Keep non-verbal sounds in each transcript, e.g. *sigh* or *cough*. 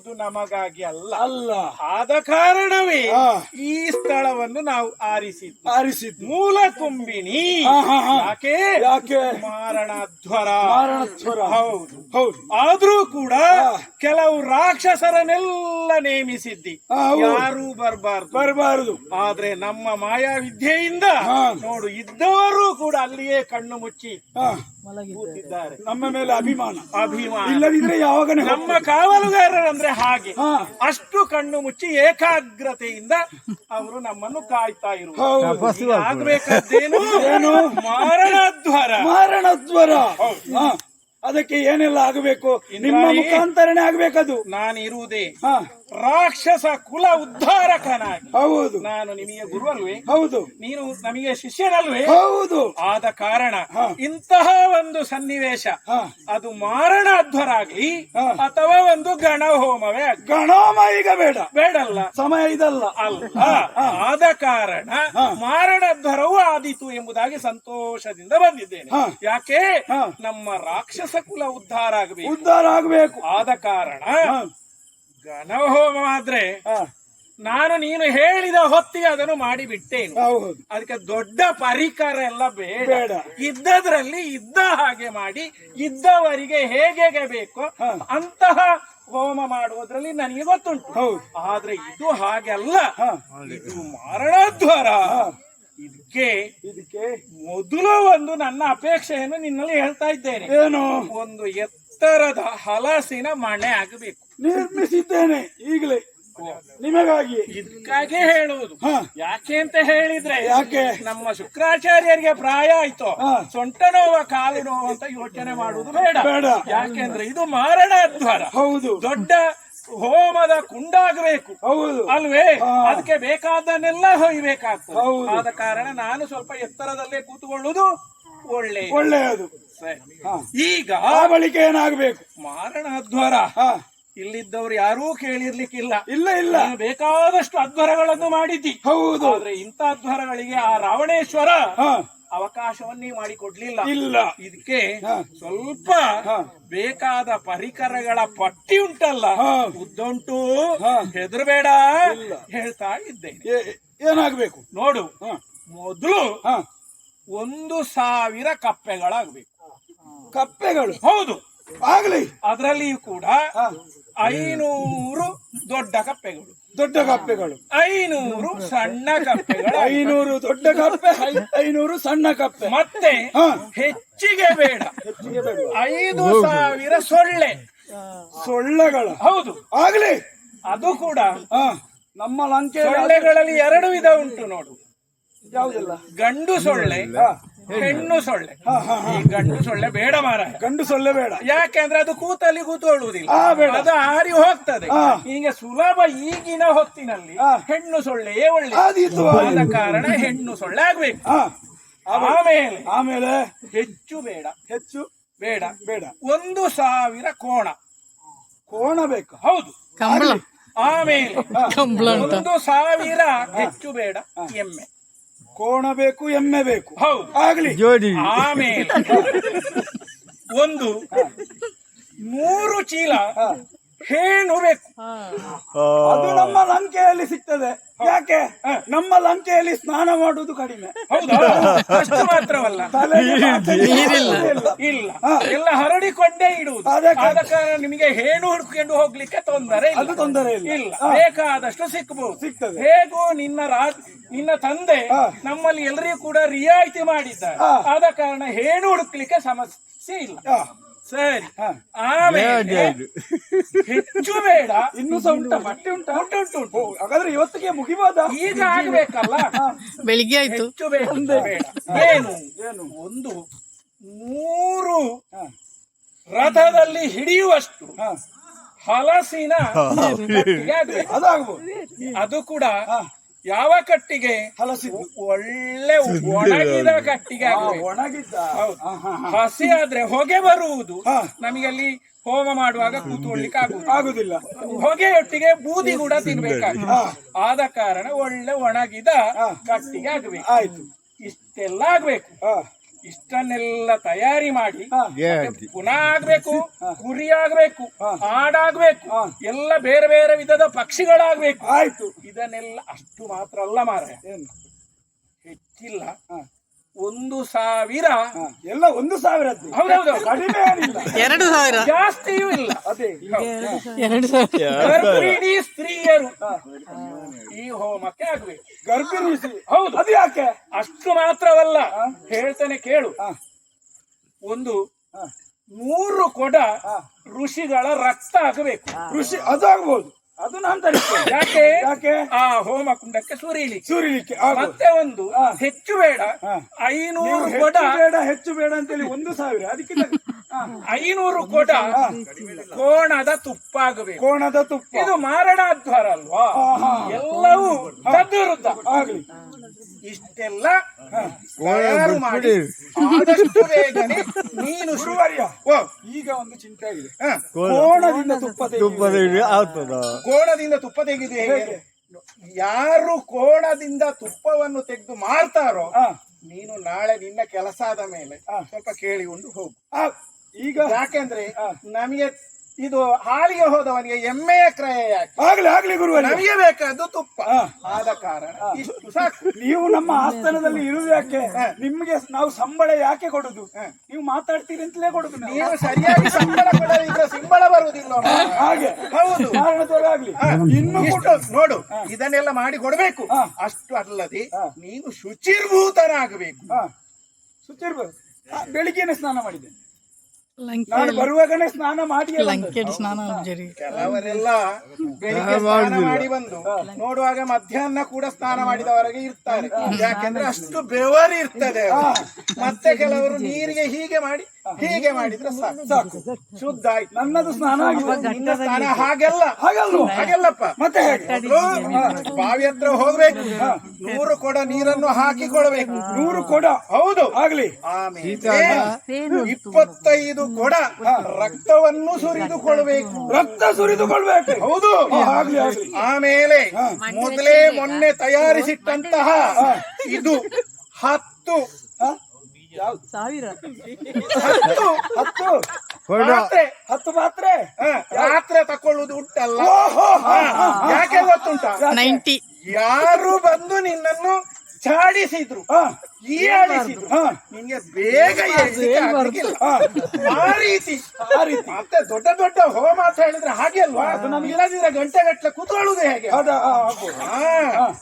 ಇದು ನಮಗಾಗಿ ಅಲ್ಲ. ಅಲ್ಲ. ಆದ ಕಾರಣವೇ ಈ ಸ್ಥಳವನ್ನು ನಾವು ಆರಿಸಿದ್ದು. ಆರಿಸಿದ್ದು. ಮೂಲ ಕುಂಬಿಣಿ. ಯಾಕೆ? ಯಾಕೆ? ಮಾರಣಧ್ವರ. ಮಾರಣಧ್ವರ. ಹೌದು. ಹೌದು. ಆದ್ರೂ ಕೂಡ ಕೆಲವು ರಾಕ್ಷಸರನ್ನೆಲ್ಲ ನೇಮಿಸಿದ್ದಿ. ಯಾರು ಬರಬಾರ್ದು. ಬರಬಾರದು. ಆದ್ರೆ ನಮ್ಮ ಮಾಯಾ ವಿದ್ಯೆಯಿಂದ ನೋಡು ಇದ್ದವರು ಕೂಡ ಅಲ್ಲಿಯೇ ಕಣ್ಣು ಮುಚ್ಚಿ ನಮ್ಮ ಮೇಲೆ ಅಭಿಮಾನ. ಅಭಿಮಾನ. ಇಲ್ಲದಿದ್ರೆ ಯಾವಾಗ ನಮ್ಮ ಕಾವಲುಗಾರರಂದ್ರೆ ಹಾಗೆ. ಅಷ್ಟು ಕಣ್ಣು ಮುಚ್ಚಿ ಏಕಾಗ್ರತೆಯಿಂದ ಅವರು ನಮ್ಮನ್ನು ಕಾಯ್ತಾ ಮರಣದ್ವರ ಆಗ್ಬೇಕಾದ್ದೇನು? ಏನು? ಮಾರಣದ್ವಾರ ಮಾರಣದ್ವರ ಹಾ, ಅದಕ್ಕೆ ಏನೆಲ್ಲ ಆಗಬೇಕು? ನಿಮ್ಮ. ಮುಖಾಂತರನೇ ಆಗ್ಬೇಕದು. ನಾನು ಇರುವುದೇ ಹಾ. ರಾಕ್ಷಸ ಕುಲ ಉದ್ಧಾರಕನಾಗಿ. ಹೌದು. ನಾನು ನಿಮಗೆ ಗುರು ಅಲ್ವೇ ಹೌದು. ನೀನು ನಮಗೆ ಶಿಷ್ಯನಲ್ವೇ? ಹೌದು. ಆದ ಕಾರಣ. ಇಂತಹ ಒಂದು ಸನ್ನಿವೇಶ. ಅದು ಮಾರಣ ಅಧ್ವರಾಗ್ಲಿ ಅಥವಾ ಒಂದು ಗಣ ಹೋಮವೇ ಆಗ್ಲಿ. ಗಣೋಮ ಈಗ ಬೇಡ. ಬೇಡಲ್ಲ. ಸಮಯ ಇದಲ್ಲ. ಅಲ್ಲ. ಆದ ಕಾರಣ ಮಾರಣ ಮಾರಣಧ್ವರವು ಆದೀತು ಎಂಬುದಾಗಿ ಸಂತೋಷದಿಂದ ಬಂದಿದ್ದೇನೆ. ಯಾಕೆ. ನಮ್ಮ ರಾಕ್ಷಸ ಕುಲ ಉದ್ಧಾರ ಆಗಬೇಕು. ಉದ್ಧಾರ ಆಗಬೇಕು. ಆದ ಕಾರಣ ಗಣಹೋಮ ಆದ್ರೆ ನಾನು ನೀನು ಹೇಳಿದ ಹೊತ್ತಿಗೆ ಅದನ್ನು ಮಾಡಿಬಿಟ್ಟೇನು. ಅದಕ್ಕೆ ದೊಡ್ಡ ಪರಿಕರ ಎಲ್ಲ ಬೇಡ. ಇದ್ದದ್ರಲ್ಲಿ ಇದ್ದ ಹಾಗೆ ಮಾಡಿ ಇದ್ದವರಿಗೆ ಹೇಗೆ ಬೇಕೋ ಅಂತಹ ಹೋಮ ಮಾಡುವುದರಲ್ಲಿ ನನಗೆ ಗೊತ್ತುಂಟು. ಹೌದು. ಆದ್ರೆ ಇದು ಹಾಗೆ ಅಲ್ಲ ಹಾ, ಇದು ಮಾರಣದ್ವಾರ. ಇದಕ್ಕೆ ಇದಕ್ಕೆ ಮೊದಲು ಒಂದು ನನ್ನ ಅಪೇಕ್ಷೆಯನ್ನು ನಿನ್ನಲ್ಲಿ ಹೇಳ್ತಾ ಇದ್ದೇನೆ. ಏನು? ಒಂದು ಎತ್ತರದ ಹಲಸಿನ ಮಣೆ ಆಗಬೇಕು. ನಿರ್ಮಿಸಿದ್ದೇನೆ ಈಗಲೇ. ನಿಮಗಾಗಿ. ಇದಕ್ಕಾಗಿ ಹೇಳುವುದು. ಯಾಕೆ ಅಂತ ಹೇಳಿದ್ರೆ ಯಾಕೆ? ನಮ್ಮ ಶುಕ್ರಾಚಾರ್ಯರಿಗೆ ಪ್ರಾಯ ಆಯ್ತು. ಸೊಂಟ ನೋವ ಕಾಲು ನೋವು ಅಂತ ಯೋಚನೆ ಮಾಡುವುದು ಬೇಡ. ಬೇಡ. ಯಾಕೆಂದ್ರೆ ಇದು ಮಾರಣ ಅದ್ವಾರ ಹೌದು. ದೊಡ್ಡ ಹೋಮದ ಕುಂಡಾಗಬೇಕು ಹೌದು. ಅಲ್ವೇ. ಅದಕ್ಕೆ ಬೇಕಾದನ್ನೆಲ್ಲ ಹೊಯ್ಬೇಕಾಗ್ತದೆ ಆದ ಕಾರಣ ನಾನು ಸ್ವಲ್ಪ ಎತ್ತರದಲ್ಲೇ ಕೂತ್ಕೊಳ್ಳುವುದು ಒಳ್ಳೆ ಒಳ್ಳೆಯದು. ಸರಿ. ಈಗ ಆ ಬಳಿಕ ಏನಾಗಬೇಕು? ಮಾರಣ ಅಧ್ವರ. ಇಲ್ಲಿದ್ದವರು ಯಾರೂ ಕೇಳಿರ್ಲಿಕ್ಕಿಲ್ಲ. ಇಲ್ಲ ಇಲ್ಲ. ಬೇಕಾದಷ್ಟು ಅಧ್ವರಗಳನ್ನು ಮಾಡಿದ್ದಿ. ಹೌದು. ಆದ್ರೆ ಇಂಥ ಅಧ್ವರಗಳಿಗೆ ಆ ರಾವಣೇಶ್ವರ ಅವಕಾಶವನ್ನೇ ಮಾಡಿಕೊಡ್ಲಿಲ್ಲ. ಇಲ್ಲ. ಇದಕ್ಕೆ. ಸ್ವಲ್ಪ. ಬೇಕಾದ ಪರಿಕರಗಳ ಪಟ್ಟಿ ಉಂಟಲ್ಲ. ಉದ್ದುಂಟು. ಹೆದರಬೇಡ ಹೇಳ್ತಾ ಇದ್ದೇನೆ. ಏನಾಗಬೇಕು? ನೋಡು. ಮೊದಲು ಒಂದು ಸಾವಿರ ಕಪ್ಪೆಗಳಾಗಬೇಕು. ಕಪ್ಪೆಗಳು. ಹೌದು. ಆಗ್ಲಿ. ಅದರಲ್ಲಿಯೂ ಕೂಡ ಐನೂರು ದೊಡ್ಡ ಕಪ್ಪೆಗಳು. ದೊಡ್ಡ ಕಪ್ಪೆಗಳು. ಐನೂರು ಸಣ್ಣ ಕಪ್ಪೆಗಳು. ಐನೂರು ದೊಡ್ಡ ಕಪ್ಪೆ ಐನೂರು ಸಣ್ಣ ಕಪ್ಪೆ. ಮತ್ತೆ. ಹೆಚ್ಚಿಗೆ ಬೇಡ. ಐದು ಸಾವಿರ ಸೊಳ್ಳೆ. ಸೊಳ್ಳೆಗಳು. ಹೌದು. ಆಗ್ಲಿ. ಅದು ಕೂಡ ನಮ್ಮ ಲಂಕೆ ಸೊಳ್ಳೆಗಳಲ್ಲಿ ಎರಡು ವಿಧ ಉಂಟು ನೋಡು. ಯಾವುದಿಲ್ಲ? ಗಂಡು ಸೊಳ್ಳೆ ಹೆಣ್ಣು ಸೊಳ್ಳೆ. ಈ ಗಂಡು ಸೊಳ್ಳೆ ಬೇಡ ಮಾರ ಗಂಡು ಸೊಳ್ಳೆ ಬೇಡ. ಯಾಕೆಂದ್ರೆ ಅದು ಕೂತಲ್ಲಿ ಕೂತು ಆ, ಬೇಡ. ಅದು ಹಾರಿ ಹೋಗ್ತದೆ. ಹೀಗೆ ಈಗ ಸುಲಭ ಈಗಿನ ಹೊತ್ತಿನಲ್ಲಿ ಹೆಣ್ಣು ಸೊಳ್ಳೆಯೇ ಒಳ್ಳೆ ಆದೀತು ಆದ ಕಾರಣ ಹೆಣ್ಣು ಸೊಳ್ಳೆ ಆಗ್ಬೇಕು. ಆಮೇಲೆ ಆಮೇಲೆ? ಹೆಚ್ಚು ಬೇಡ. ಹೆಚ್ಚು? ಬೇಡ. ಬೇಡ. ಒಂದು ಸಾವಿರ ಕೋಣ. ಕೋಣ ಬೇಕು. ಹೌದು. ಕಂಬಳ. ಆಮೇಲೆ ಒಂದು ಸಾವಿರ ಹೆಚ್ಚು ಬೇಡ. ಎಮ್ಮೆ. ಕೋಣ ಬೇಕು ಎಮ್ಮೆ ಬೇಕು ಹೌದು. ಆಗ್ಲಿ. ಜೋಡಿ. ಆಮೇಲೆ ಒಂದು ಮೂರು ಚೀಲ ಹಾ. ಹೇಣು ಬೇಕು ಅದು ನಮ್ಮ ಲಂಕೆಯಲ್ಲಿ ಸಿಗ್ತದೆ. ಯಾಕೆ? ನಮ್ಮ ಲಂಕೆಯಲ್ಲಿ ಸ್ನಾನ ಮಾಡುವುದು ಕಡಿಮೆ. ಅಷ್ಟು ಮಾತ್ರವಲ್ಲ. ಇಲ್ಲ. ಎಲ್ಲ ಹರಡಿಕೊಂಡೇ ಇಡುವುದು. ಆದ ಕಾರಣ ನಿಮಗೆ ಹೇಣು ಹುಡ್ಕೊಂಡು ಹೋಗ್ಲಿಕ್ಕೆ ತೊಂದರೆ ಇಲ್ಲ. ಅದು ತೊಂದರೆ ಇಲ್ಲ. ಬೇಕಾದಷ್ಟು ಸಿಕ್ಕಬಹುದು ಸಿಗ್ತದೆ. ಹೇಗೂ ನಿನ್ನ ರಾಜ್ ನಿನ್ನ ತಂದೆ ನಮ್ಮಲ್ಲಿ ಎಲ್ಲರಿಗೂ ಕೂಡ ರಿಯಾಯಿತಿ ಮಾಡಿದ್ದಾರೆ. ಆದ ಕಾರಣ ಹೇಣು ಹುಡುಕ್ಲಿಕ್ಕೆ ಸಮಸ್ಯೆ ಇಲ್ಲ. ಸರಿ. ಆಮೇಲೆ ಹೆಚ್ಚು ಬೇಡ. ಇನ್ನು ಸಹ ಉಂಟ? ಬಟ್ಟೆ ಉಂಟಾ? ಉಂಟು ಉಂಟು ಉಂಟು. ಹಾಗಾದ್ರೆ ಇವತ್ತಿಗೆ ಮುಗಿಬೋದ? ಈಗ ಆಗ್ಬೇಕಲ್ಲ. ಬೆಳಿಗ್ಗೆ ಆಯ್ತು. ಹೆಚ್ಚು ಬೇಡ ಬೇಡ. ಏನು? ಏನು? ಒಂದು ಮೂರು ಹಾ. ರಥದಲ್ಲಿ ಹಿಡಿಯುವಷ್ಟು ಹಾ. ಹಲಸಿನ. ಅದಾಗ್ಬೋದು. ಅದು ಕೂಡ. ಯಾವ ಕಟ್ಟಿಗೆ? ಹಲಸಿದ್ದು. ಒಳ್ಳೆ ಒಣಗಿದ ಕಟ್ಟಿಗೆ ಒಣಗಿದ ಒಣಗಿದ್ದ. ಹಸಿ ಆದ್ರೆ ಹೊಗೆ ಬರುವುದು. ನಮಗೆ ಅಲ್ಲಿ ಹೋಮ ಮಾಡುವಾಗ ಕೂತ್ಕೊಳ್ಳಿಕ್ಕೆ ಆಗುದಿಲ್ಲ. ಹೊಗೆಯೊಟ್ಟಿಗೆ ಬೂದಿ ಕೂಡ ತಿನ್ಬೇಕಾಗ್ತದೆ ಆದ ಕಾರಣ ಒಳ್ಳೆ ಒಣಗಿದ. ಕಟ್ಟಿಗೆ ಆಗ್ಬೇಕು. ಆಯ್ತು. ಇಷ್ಟೆಲ್ಲ ಆಗ್ಬೇಕು. ಹಾ. ಇಷ್ಟನ್ನೆಲ್ಲ ತಯಾರಿ ಮಾಡಿ ಗುಣ ಆಗ್ಬೇಕು ಕುರಿ ಆಗ್ಬೇಕು ಆಡಾಗ್ಬೇಕು ಎಲ್ಲ ಬೇರೆ ಬೇರೆ ವಿಧದ ಪಕ್ಷಿಗಳಾಗ್ಬೇಕು. ಆಯ್ತು. ಇದನ್ನೆಲ್ಲ ಅಷ್ಟು ಮಾತ್ರ ಅಲ್ಲ ಮಾರ ಏನು? ಹೆಚ್ಚಿಲ್ಲ. ಒಂದು ಸಾವಿರ. ಎಲ್ಲ ಒಂದು ಸಾವಿರ ಹೌದೌದು. ಕಡಿಮೆ ಏನಿಲ್ಲ. ಎರಡು ಸಾವಿರ. ಜಾಸ್ತಿಯೂ ಇಲ್ಲ. ಅದೇ ಎರಡು ಸಾವಿರ. ಗರ್ಭಿಣಿ ಸ್ತ್ರೀಯರು. ಈ ಹೋಮಕ್ಕೆ ಆಗ್ಬೇಕು. ಗರ್ಭಿಣಿ ಸ್ತ್ರೀ ಹೌದು. ಅದು ಯಾಕೆ? ಅಷ್ಟು ಮಾತ್ರವಲ್ಲ. ಹೇಳ್ತಾನೆ ಕೇಳು. ಒಂದು ಮೂರು ಕೊಡ. ಋಷಿಗಳ ರಕ್ತ ಆಗಬೇಕು. ಋಷಿ ಅದು ಆಗ್ಬೋದು ಅದು ನಾನು ತರಿಸ್ತೇನೆ. ಯಾಕೆ? ಯಾಕೆ? ಆ ಹೋಮ ಕುಂಡಕ್ಕೆ ಸುರಿಲಿಕ್ಕೆ ಸುರಿಲಿಕ್ಕೆ ಮತ್ತೆ ಒಂದು. ಹೆಚ್ಚು ಬೇಡ. ಐನೂರು ಕೊಡ. ಬೇಡ ಹೆಚ್ಚು ಬೇಡ ಅಂತೇಳಿ ಒಂದು ಸಾವಿರ ಅದಕ್ಕೆ ಐನೂರು ಕೊಡ. ಕೋಣದ ತುಪ್ಪ ಆಗಬೇಕು ಕೋಣದ ತುಪ್ಪ. ಇದು ಮಾರಣಾಧ್ವರ ಅಲ್ವಾ. ಎಲ್ಲವೂ ತದ್ವಿರುದ್ಧ. ಆಗ್ಲಿ. ಇಷ್ಟೆಲ್ಲ ತಯಾರು ಮಾಡಿ ಆದಷ್ಟು ಬೇಗನೆ *laughs* ನೀನು ಈಗ ಒಂದು ಚಿಂತೆ ಆಗಿದೆ. ಹ. ಕೋಣದಿಂದ ತುಪ್ಪ ತುಪ್ಪ ಆಗ್ತದ. ಕೋಣದಿಂದ ತುಪ್ಪ ತೆಗೆದು ಹೇಗೆ? ಯಾರು ಕೋಣದಿಂದ ತುಪ್ಪವನ್ನು ತೆಗೆದು ಮಾರ್ತಾರೋ ನೀನು ನಾಳೆ ನಿನ್ನ ಕೆಲಸ ಆದ ಮೇಲೆ ಸ್ವಲ್ಪ ಕೇಳಿಕೊಂಡು ಹೋಗು. ಆ, ಈಗ ಯಾಕೆಂದ್ರೆ ನಮಗೆ ಇದು ಹಾಲಿಗೆ ಹೋದವನಿಗೆ ಎಮ್ಮೆಯ ಕ್ರಯ ಯಾಕೆ? ಆಗ್ಲಿ ಆಗ್ಲಿ ಗುರು ನಮಗೆ ಬೇಕಾದ್ದು ತುಪ್ಪ. ಆದ ಕಾರಣ ಇಷ್ಟು ಸಾಕು. ನೀವು ನಮ್ಮ ಆಸ್ಥಾನದಲ್ಲಿ ಇರುವುದು ಯಾಕೆ? ನಿಮ್ಗೆ ನಾವು ಸಂಬಳ ಯಾಕೆ ಕೊಡುದು? ನೀವು ಮಾತಾಡ್ತೀರಿ ಅಂತಲೇ ಕೊಡುದು ನೀವು. ಸರಿಯಾಗಿ ಸಂಬಳ ಕೊಡದಿದ್ರೆ ಸಿಂಬಳ ಬರುವುದಿಲ್ಲ ಹಾಗೆ. ಹೌದು. ಕಾರಣದವರೇ ಆಗ್ಲಿ. ಇನ್ನು ನೋಡು ಇದನ್ನೆಲ್ಲ ಮಾಡಿ ಕೊಡಬೇಕು. ಅಷ್ಟು ಅಲ್ಲದೆ ನೀನು ಶುಚಿರ್ಭೂತನಾಗಬೇಕು. ಶುಚಿರ್ಭೂತ. ಬೆಳಿಗ್ಗೆನೆ ಸ್ನಾನ ಮಾಡಿದೆ ಲಂಕೆ ನಾನು ಬರುವಾಗನೇ ಸ್ನಾನ ಮಾಡಿ ಲಂಕೆಟ್ ಸ್ನಾನ ಜರಿ. ಕೆಲವರೆಲ್ಲ ಬೆಳಿಗ್ಗೆ ಸ್ನಾನ ಮಾಡಿ ಬಂದು ನೋಡುವಾಗ ಮಧ್ಯಾಹ್ನ ಕೂಡ ಸ್ನಾನ ಮಾಡಿದವರೆಗೆ ಇರ್ತಾರೆ. ಯಾಕೆಂದ್ರೆ ಅಷ್ಟು ಬೆವರಿ ಇರ್ತದೆ. ಮತ್ತೆ ಕೆಲವರು ನೀರಿಗೆ ಹೀಗೆ ಮಾಡಿ ಹೀಗೆ ಮಾಡಿದ್ರೆ ಸಾಕು. ಸಾಕು. ಶುದ್ಧ ಆಯ್ತು. ನನ್ನದು ಸ್ನಾನ ಆಗಿದೆ. ನಿನ್ನ ಸ್ನಾನ ಹಾಗೆಲ್ಲ. ಹಾಗಲ್ಲ. ಹಾಗೆಲ್ಲಪ್ಪ. ಮತ್ತೆ ಹೇಗೆ? ಮೊದ್ಲು ಬಾವಿ ಹತ್ರ ಹೋಗ್ಬೇಕು. ನೂರು ಕೊಡ ನೀರನ್ನು ಹಾಕಿಕೊಳ್ಬೇಕು. ನೂರು ಕೊಡ. ಹೌದು. ಆಗ್ಲಿ. ಆಮೇಲೆ ಇಪ್ಪತ್ತೈದು ಕೊಡ. ರಕ್ತವನ್ನು ಸುರಿದುಕೊಳ್ಬೇಕು. ರಕ್ತ ಸುರಿದುಕೊಳ್ಬೇಕು. ಹೌದು. ಆಗ್ಲಿ ಆಗ್ಲಿ. ಆಮೇಲೆ ಮೊದಲೇ ಮೊನ್ನೆ ತಯಾರಿಸಿಟ್ಟಂತಹ ಇದು ಹತ್ತು ಯಾವ್ದು? ಹತ್ತು ಹತ್ತು. ಪಾತ್ರೆ ಹತ್ತು ಪಾತ್ರೆ ಹ, ರಾತ್ರಿ ತಕೊಳ್ಳುವುದು ಉಂಟಲ್ಲ. ಓಹೋ ಯಾಕೆ ಗೊತ್ತುಂಟ? ನೈಂಟಿ. ಯಾರು ಬಂದು ನಿನ್ನನ್ನು ಚಾಡಿಸಿದ್ರು ನಿನ್ಗೆ ಬೇಗ ಆ ರೀತಿ. ಆ ರೀತಿ. ಮತ್ತೆ ದೊಡ್ಡ ದೊಡ್ಡ ಹೋಮ ಅಂತ ಹೇಳಿದ್ರೆ ಹಾಗೆ ಅಲ್ವಾ? ಅದು ಇಲ್ಲದಿದ್ರೆ ಗಂಟೆ ಗಟ್ಟಲೆ ಕೂತ್ಕೊಳ್ಳುದು ಹೇಗೆ.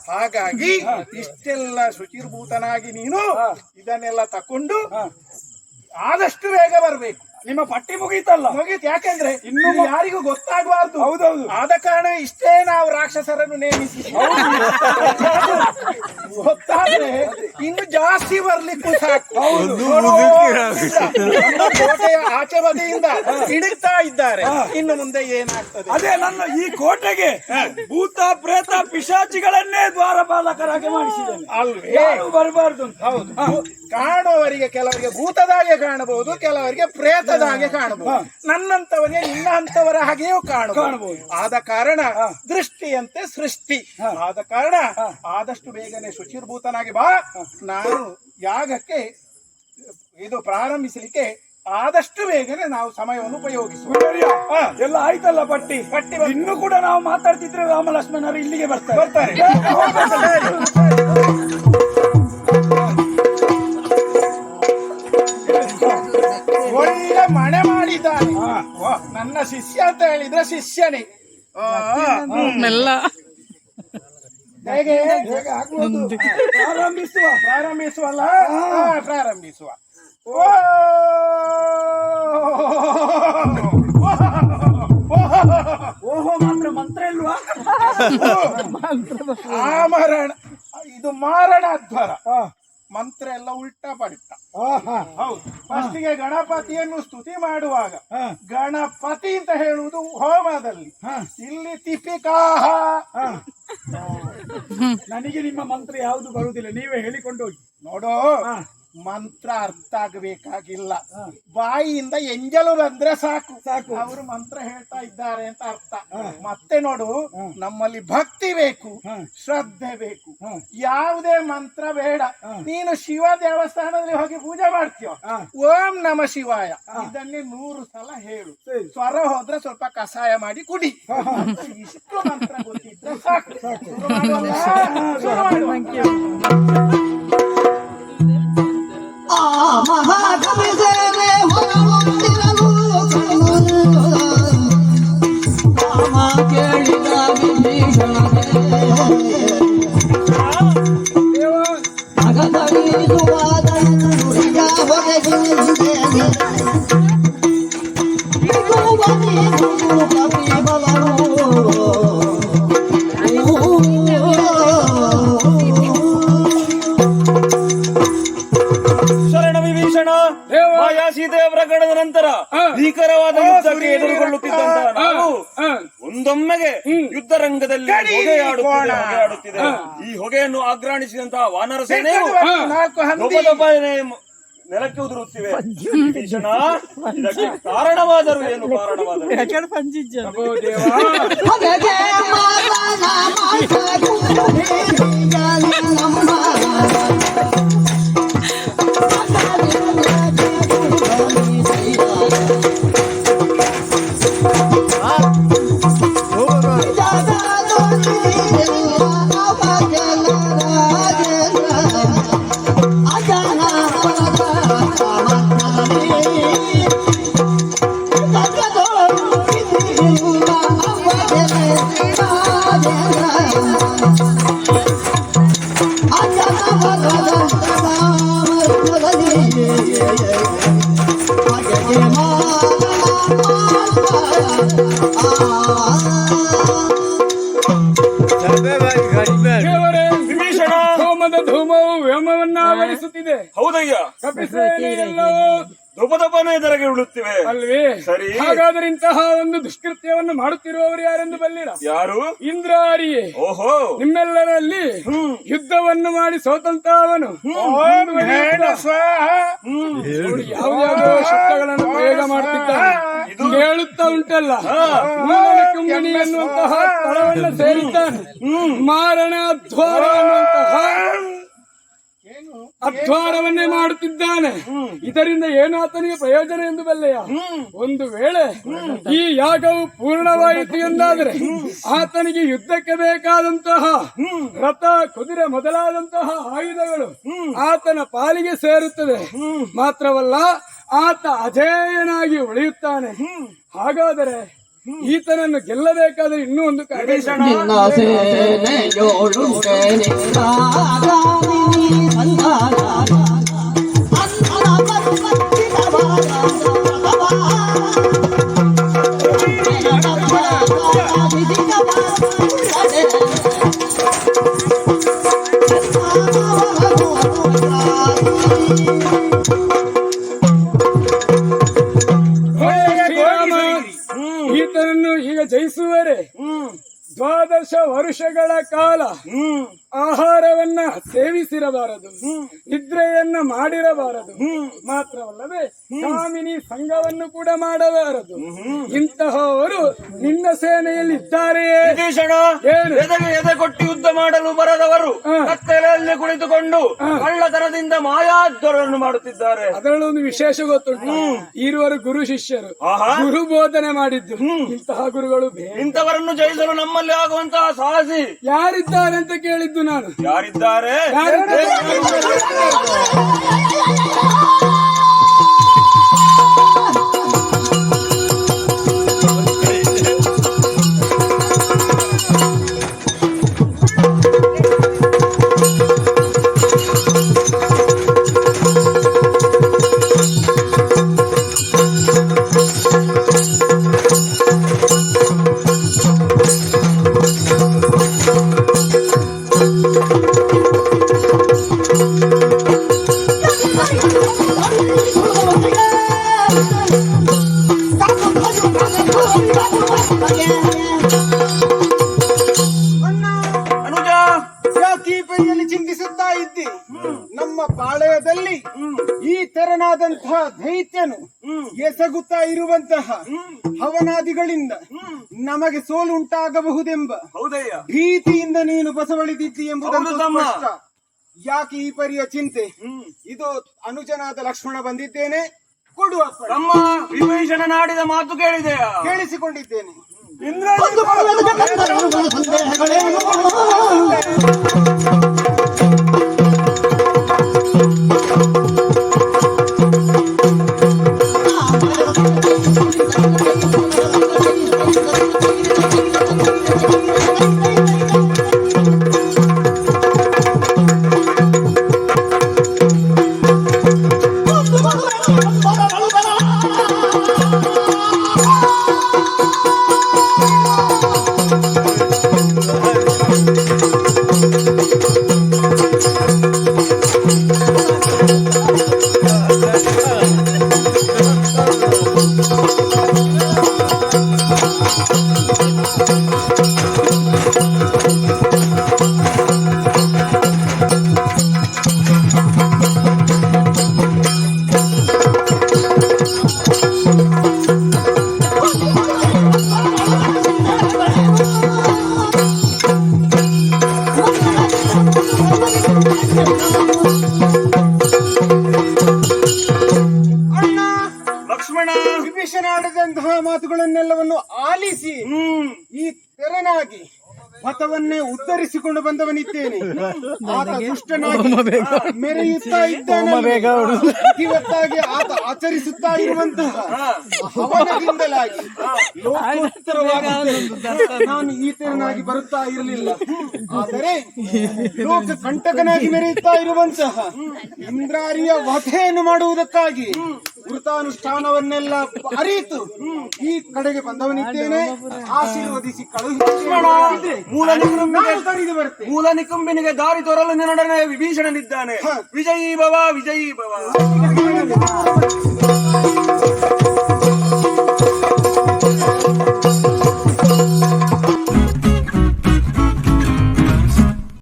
ಹಾಗಾಗಿ ಇಷ್ಟೆಲ್ಲ ಶುಚಿರ್ಭೂತನಾಗಿ ನೀನು ಇದನ್ನೆಲ್ಲ ತಕೊಂಡು ಆದಷ್ಟು ಬೇಗ ಬರ್ಬೇಕು. ನಿಮ್ಮ ಪಟ್ಟಿ ಮುಗೀತಲ್ಲ? ಮುಗೀತು. ಯಾಕಂದ್ರೆ ಇನ್ನು ಯಾರಿಗೂ ಗೊತ್ತಾಗಬಾರ್ದು. ಹೌದೌದು. ಆದ ಕಾರಣ ಇಷ್ಟೇ ನಾವು ರಾಕ್ಷಸರನ್ನು ನೇಮಿಸಿ. ಗೊತ್ತಾದ್ರೆ ಇನ್ನು ಜಾಸ್ತಿ ಬರ್ಲಿಕ್ಕೂ ಸಾಕು. ಕೋಟೆಯ ಆಚೆ ಬದಿಯಿಂದ ಹಿಡಿತಾ ಇದ್ದಾರೆ. ಇನ್ನು ಮುಂದೆ ಏನಾಗ್ತದೆ? ಅದೇ ನನ್ನ ಈ ಕೋಟೆಗೆ ಭೂತ ಪ್ರೇತ ಪಿಶಾಚಿಗಳನ್ನೇ ದ್ವಾರಪಾಲಕರಾಗಿ ಮಾಡಿಸಿದ್ದೇನೆ. ಅಲ್ವೇ? ಯಾರು ಬರಬಾರ್ದು ಅಂತ. ಹೌದು. ಕಾಣುವವರಿಗೆ ಕೆಲವರಿಗೆ ಭೂತದಾಗೆ ಕಾಣಬಹುದು ಕೆಲವರಿಗೆ ಪ್ರೇತದಾಗೆ ಕಾಣಬಹುದು. ನನ್ನಂತವನೇ ನಿನ್ನ ಅಂತವರ ಹಾಗೆಯೂ ಕಾಣಬಹುದು. ಆದ ಕಾರಣ ದೃಷ್ಟಿಯಂತೆ ಸೃಷ್ಟಿ. ಆದ ಕಾರಣ ಆದಷ್ಟು ಬೇಗನೆ ಶುಚಿರ್ಭೂತನಾಗಿ ಬಾ. ನಾನು ಯಾಗಕ್ಕೆ ಇದು ಪ್ರಾರಂಭಿಸಲಿಕ್ಕೆ ಆದಷ್ಟು ಬೇಗನೆ ನಾವು ಸಮಯವನ್ನು ಉಪಯೋಗಿಸುವ. ಎಲ್ಲ ಆಯ್ತಲ್ಲ ಪಟ್ಟಿ? ಪಟ್ಟಿ ಇನ್ನು ಕೂಡ ನಾವು ಮಾತಾಡ್ತಿದ್ರೆ ರಾಮ ಲಕ್ಷ್ಮಣರು ಇಲ್ಲಿಗೆ ಬರ್ತಾರೆ. ಬರ್ತಾರೆ. ನನ್ನ ಶಿಷ್ಯ ಅಂತ ಹೇಳಿದ್ರೆ ಶಿಷ್ಯನೇ. ಮೆಲ್ಲ. ಹೇಗೆ ಹೇಗೆ ಆಗ್ಬೋದು? ಪ್ರಾರಂಭಿಸುವ ಪ್ರಾರಂಭಿಸುವಲ್ಲ? ಆ, ಪ್ರಾರಂಭಿಸುವ. ಓ! ಓಹೋ ಮಾತ್ರ ಮಂತ್ರ ಇಲ್ವಾ? *laughs* ಆಮರಣ ಮರಣ ಇದು ಮಾರಣಾಧ್ವರ. ಮಂತ್ರ ಎಲ್ಲ ಉಲ್ಟಾ ಪಡಿತ. ಹೌದು ಫಸ್ಟಿಗೆ ಗಣಪತಿಯನ್ನು ಸ್ತುತಿ ಮಾಡುವಾಗ ಹಾ. ಗಣಪತಿ ಅಂತ ಹೇಳುವುದು ಹೋಮದಲ್ಲಿ ಹಾ. ಇಲ್ಲಿ ತಿಪಿಕಾಹ ಹಾ. ನನಗೆ ನಿಮ್ಮ ಮಂತ್ರ ಯಾವುದು ಬರುವುದಿಲ್ಲ ನೀವೇ ಹೇಳಿಕೊಂಡು ಹೋಗಿ ನೋಡೋ ಹಾ. ಮಂತ್ರ ಅರ್ಥ ಆಗಬೇಕಾಗಿಲ್ಲ. ಬಾಯಿಯಿಂದ ಎಂಜಲು ಬಂದ್ರೆ ಸಾಕು. ಸಾಕು. ಅವರು ಮಂತ್ರ ಹೇಳ್ತಾ ಇದ್ದಾರೆ ಅಂತ ಅರ್ಥ. ಮತ್ತೆ ನೋಡು ನಮ್ಮಲ್ಲಿ ಭಕ್ತಿ ಬೇಕು ಶ್ರದ್ಧೆ ಬೇಕು. ಯಾವುದೇ ಮಂತ್ರ ಬೇಡ. ನೀನು ಶಿವ ದೇವಸ್ಥಾನದಲ್ಲಿ ಹೋಗಿ ಪೂಜೆ ಮಾಡ್ತೀಯ? ಓಂ ನಮ ಶಿವಾಯ. ಇದನ್ನೇ ನೂರು ಸಲ ಹೇಳು. ಸ್ವರ ಹೋದ್ರೆ ಸ್ವಲ್ಪ ಕಷಾಯ ಮಾಡಿ ಕುಡಿ. ಇಷ್ಟು ಮಂತ್ರ ಗೊತ್ತಿದ್ರೆ ಸಾಕು. 好嘛好。ಮಾಯಾ ಸೀತೆಯ ಪ್ರಕರಣದ ನಂತರ ಭೀಕರವಾದ ಯುದ್ಧಕ್ಕೆ ಎದುರುಗೊಳ್ಳುತ್ತಿದ್ದಂತಹ ನಾವು ಒಂದೊಮ್ಮೆಗೆ ಯುದ್ಧ ರಂಗದಲ್ಲಿ ಹೊಗೆಯಾಡುತ್ತಿದೆ ಈ ಹೊಗೆಯನ್ನು ಆಗ್ರಾಣಿಸಿದಂತಹ ವಾನರ ಸೇನೆಯು ನಾಲ್ಕು ಹಂದಿ. ನೆಲಕ್ಕೆ ಉದುರುತ್ತಿವೆ. ಇದಕ್ಕೆ ಕಾರಣವಾದರು ಏನು ಕಾರಣವಾದರು? *laughs* ಧೂಮವು ವ್ಯೋಮವನ್ನ ಆವರಿಸುತ್ತಿದೆ ಹೌದಯ್ಯ ದೊಬ್ಬದೊಬ್ಬನೇ ಎದುರಿಗೆ ಉಳುತ್ತಿವೆ. ಅಲ್ವೇ? ಸರಿ. ಹಾಗಾದ್ರೆ ಇಂತಹ ಒಂದು ದುಷ್ಕೃತ್ಯವನ್ನು ಮಾಡುತ್ತಿರುವವರು ಯಾರೆಂದು ಬಲ್ಲಿರ? ಯಾರು? ಇಂದ್ರಾರಿಯೇ ಓಹೋ. ನಿಮ್ಮೆಲ್ಲರಲ್ಲಿ ಯುದ್ಧವನ್ನು ಮಾಡಿ ಸೋತಂತ ಅವನು. ಶಬ್ದಗಳನ್ನು ಪ್ರಯೋಗ ಇದು ಹೇಳುತ್ತಾ ಉಂಟಲ್ಲ? ಕುಂಬಿನಿ ಎನ್ನುವಂತಹ ಸ್ಥಳವನ್ನು ಸೇರಿದ್ದಾನೆ. ಮಾರಣ ಅಧ್ವಾರ ಅನ್ನುವಂತಹ ಅಧ್ವಾರವನ್ನೇ ಮಾಡುತ್ತಿದ್ದಾನೆ. ಇದರಿಂದ ಏನಾತನಿಗೆ ಪ್ರಯೋಜನ ಎಂದು ಬಲ್ಲೆಯ? ಒಂದು ವೇಳೆ ಈ ಯಾಗವು ಪೂರ್ಣವಾಯಿತು ಎಂದಾದರೆ ಆತನಿಗೆ ಯುದ್ಧಕ್ಕೆ ಬೇಕಾದಂತಹ ರಥ ಕುದುರೆ ಮೊದಲಾದಂತಹ ಆಯುಧಗಳು ಆತನ ಪಾಲಿಗೆ ಸೇರುತ್ತದೆ ಮಾತ್ರವಲ್ಲ ಆತ ಅಜೇಯನಾಗಿ ಉಳಿಯುತ್ತಾನೆ. ಹಾಗಾದರೆ ಈತನನ್ನು ಗೆಲ್ಲಬೇಕಾದ್ರೆ ಇನ್ನೂ ಒಂದು ಕಾರ್ಯ ಸೇವಿಸಿರಬಾರದು. ನಿದ್ರೆಯನ್ನ ಮಾಡಿರಬಾರದು. ಮಾತ್ರವಲ್ಲದೆ ಕಾಮಿನಿ ಸಂಘವನ್ನು ಕೂಡ ಮಾಡಬಾರದು. ಇಂತಹವರು ನಿನ್ನ ಸೇನೆಯಲ್ಲಿ ಇದ್ದಾರೆಯೇ? ಎದೆ ಕೊಟ್ಟು ಯುದ್ಧ ಮಾಡಲು ಬರದವರು ಕತ್ತಲೆಯಲ್ಲಿ ಕುಳಿತುಕೊಂಡು ಕಳ್ಳತನದಿಂದ ಮಾಯಾದ್ದರನ್ನು ಮಾಡುತ್ತಿದ್ದಾರೆ. ಅದರಲ್ಲೂ ಒಂದು ವಿಶೇಷ ಗೊತ್ತುಂಟು. ಇರುವರು ಗುರು ಶಿಷ್ಯರು. ಗುರು ಬೋಧನೆ ಮಾಡಿದ್ದು. ಇಂತಹ ಗುರುಗಳು ಇಂಥವರನ್ನು ಜಯಿಸಲು ನಮ್ಮಲ್ಲಿ ಆಗುವಂತಹ ಸಾಹಸಿ. ಯಾರಿದ್ದಾರೆ ಅಂತ ಕೇಳಿದ್ದು ನಾನು. ಯಾರಿದ್ದಾರೆ? ಯಾರಿದ್ದಾರೆ? ನಮಗೆ ಸೋಲು ಉಂಟಾಗಬಹುದೆಂಬ ಹೌದಯ್ಯ. ಭೀತಿಯಿಂದ ನೀನು ಬಸವಳಿದಿದ್ದಿ ಎಂಬುದನ್ನು ಹೌದು ತಮ್ಮ. ಸ್ಪಷ್ಟ. ಯಾಕೆ ಈ ಪರಿಯ ಚಿಂತೆ? ಇದು ಅನುಜನಾದ ಲಕ್ಷ್ಮಣ ಬಂದಿದ್ದೇನೆ ಕೊಡುವ. ತಮ್ಮ ವಿಭೀಷಣನ ನಾಡಿದ ಮಾತು ಕೇಳಿದೆ. ಕೇಳಿಸಿಕೊಂಡಿದ್ದೇನೆ. ಒಂದು ಉದ್ಧರಿಸಿಕೊಂಡು ಬಂದವನಿದ್ದೇನೆ. ಆತ ದುಷ್ಟನಾಗಿ ಮೆರೆಯುತ್ತಾ ಇದ್ದಾನೆ ಇವತ್ತಾಗಿ ಆತ ಆಚರಿಸುತ್ತಾ ಇರುವಂತಹ ಅವನದಿಂದಲಾಗಿ ಲೋಕೋತ್ತರವಾಗಿ ನಾನು ಈತನಾಗಿ ಬರುತ್ತಾ ಇರಲಿಲ್ಲ. ಆದರೆ ಲೋಕ ಕಂಟಕನಾಗಿ ಮೆರೆಯುತ್ತಾ ಇರುವಂತಹ ಇಂದ್ರಾರಿಯ ವಧೆಯನ್ನು ಮಾಡುವುದಕ್ಕಾಗಿ ವೃತಾನುಷ್ಠಾನವನ್ನೆಲ್ಲ ಅರಿತು ಈ ಕಡೆಗೆ ಬಂದವನಿದ್ದೇನೆ. ಆಶೀರ್ವದಿಸಿ ಕಳುಹಿಸಿ ಮೂಲ ನಿಕುಂಬಿನಿಗೆ ದಾರಿ ತೋರಲು ನಿನ್ನೊಡನೆ ವಿಭೀಷಣನಿದ್ದಾನೆ. ವಿಜಯೀ ಭವ ವಿಜಯೀ ಭವ